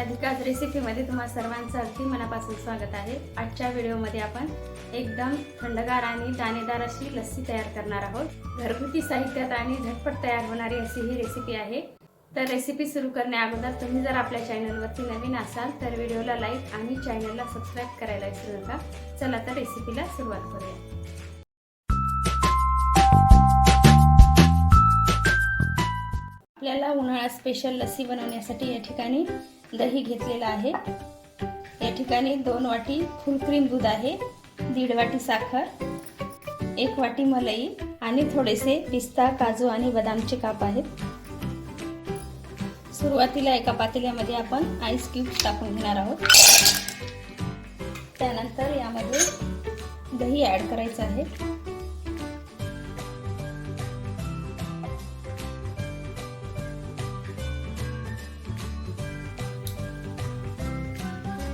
रेसिपीमध्ये तुम्हा सर्वांचं अगदी मनापासून स्वागत आहे. आजच्या व्हिडिओमध्ये आपण एकदम थंडगार आणि दाणेदार अशी लस्सी तयार करणार आहोत. घरगुती साहित्यात आणि झटपट तयार होणारी अशी ही रेसिपी आहे. तर रेसिपी सुरू करण्या अगोदर तुम्ही जर आपल्या चॅनलवरती नवीन असाल तर व्हिडिओला लाईक आणि चॅनलला सबस्क्राईब करायला विसरू नका. चला तर रेसिपीला सुरुवात करूया. आपल्याला उन्हाळा स्पेशल लस्सी बनवण्यासाठी या ठिकाणी दही घेतलेलं आहे. या ठिकाणी दोन वाटी फुल क्रीम दूध आहे दीड वाटी साखर एक वाटी मलई आणि थोडेसे पिस्ता काजू आणि बदामचे काप आहेत. सुरुवातीला एका पातेल्यामध्ये आपण आईस क्यूब्स टाकून घेणार आहोत. त्यानंतर यामध्ये दही ॲड करायचं आहे.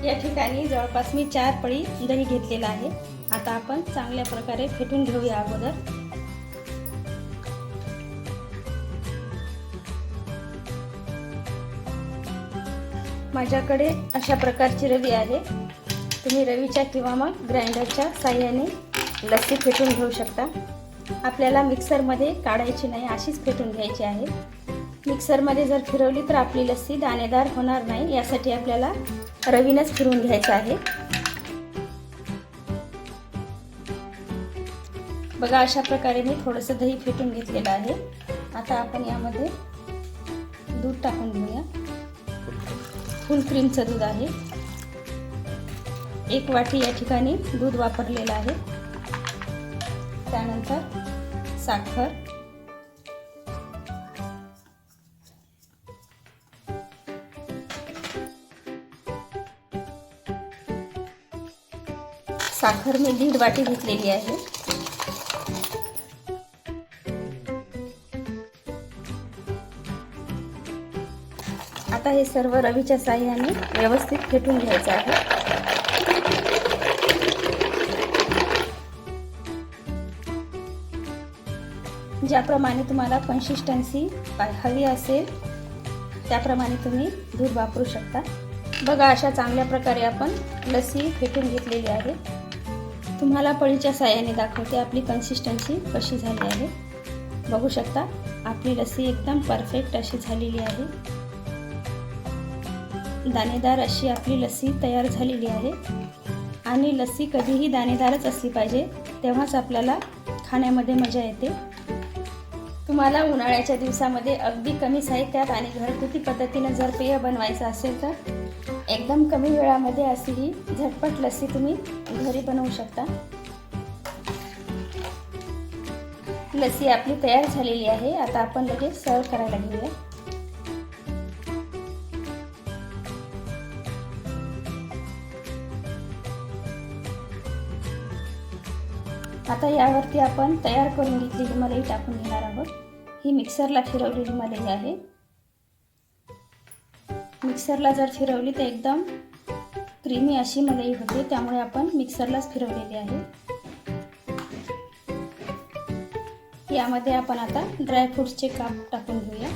या ठिकाणी जवळपास मी चार पळी दही घेतलेला आहे. आता आपण चांगल्या प्रकारे फेटून घेऊया अगोदर. माझ्याकडे अशा प्रकारची रवी आहे. तुम्ही रवीच्या किंवा मग ग्राइंडरच्या साह्याने लस्सी फेटून घेऊ शकता. आपल्याला मिक्सरमध्ये काढायची नाही अशीच फेटून घ्यायची आहे. मिक्सरमध्ये जर फिरवली तर आपली लस्सी दाणेदार होणार नाही. यासाठी आपल्याला रवीनच फिरवून घ्यायचं आहे. बघा अशा प्रकारे मी थोडंसं दही फेटून घेतलेलं आहे. आता आपण यामध्ये दूध टाकून घेऊया. फुल क्रीमचं दूध आहे. एक वाटी या ठिकाणी दूध वापरलेलं आहे. त्यानंतर साखर. साखर मी दीड वाटी घेतलेली आहे. आता हे सर्व रवीच्या साह्याने व्यवस्थित फेटून घ्यायचं आहे. ज्याप्रमाणे तुम्हाला कन्सिस्टन्सी हवी असेल त्याप्रमाणे तुम्ही दूध वापरू शकता. बघा अशा चांगल्या प्रकारे आपण लस्सी फेटून घेतलेली आहे. तुम्हाला पळीच्या साह्याने दाखवते आपली कन्सिस्टन्सी कशी झाली आहे. बघू शकता आपली लस्सी एकदम परफेक्ट अशी झालेली आहे. दाणेदार अशी आपली लस्सी तयार झालेली आहे. आणि लस्सी कधीही दाणेदारच असली पाहिजे तेव्हाच आपल्याला खाण्यामध्ये मजा येते. तुम्हाला उन्हाळ्याच्या दिवसामध्ये अगदी कमी साहित्यात आणि घरगुती पद्धतीनं जर पेय बनवायचं असेल तर एकदम कमी वेळामध्ये अशी ही झटपट लस्सी तुम्ही घरी बनवू शकता. लस्सी आपली तयार झालेली आहे. आता आपण लगेच सर्व करायला घेऊया. आता यावरती आपण तयार करून घेतलेली मलई टाकून घेणार आहोत. ही मिक्सरला फिरवलेली मलई आहे. मिक्सरला जर फिरवली तर एकदम क्रीमी अशी मलाई होते त्यामुळे आपण मिक्सरलाच फिरवलेली आहे. यामध्ये आपण आता ड्रायफ्रूट्सचे काप टाकून घेऊया.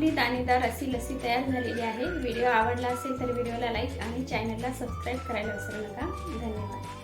आपली दाणेदार अशी लस्सी तयार झालेली आहे. व्हिडिओ आवडला असेल तर व्हिडिओला लाईक आणि चॅनलला सबस्क्राईब करायला विसरू नका. धन्यवाद.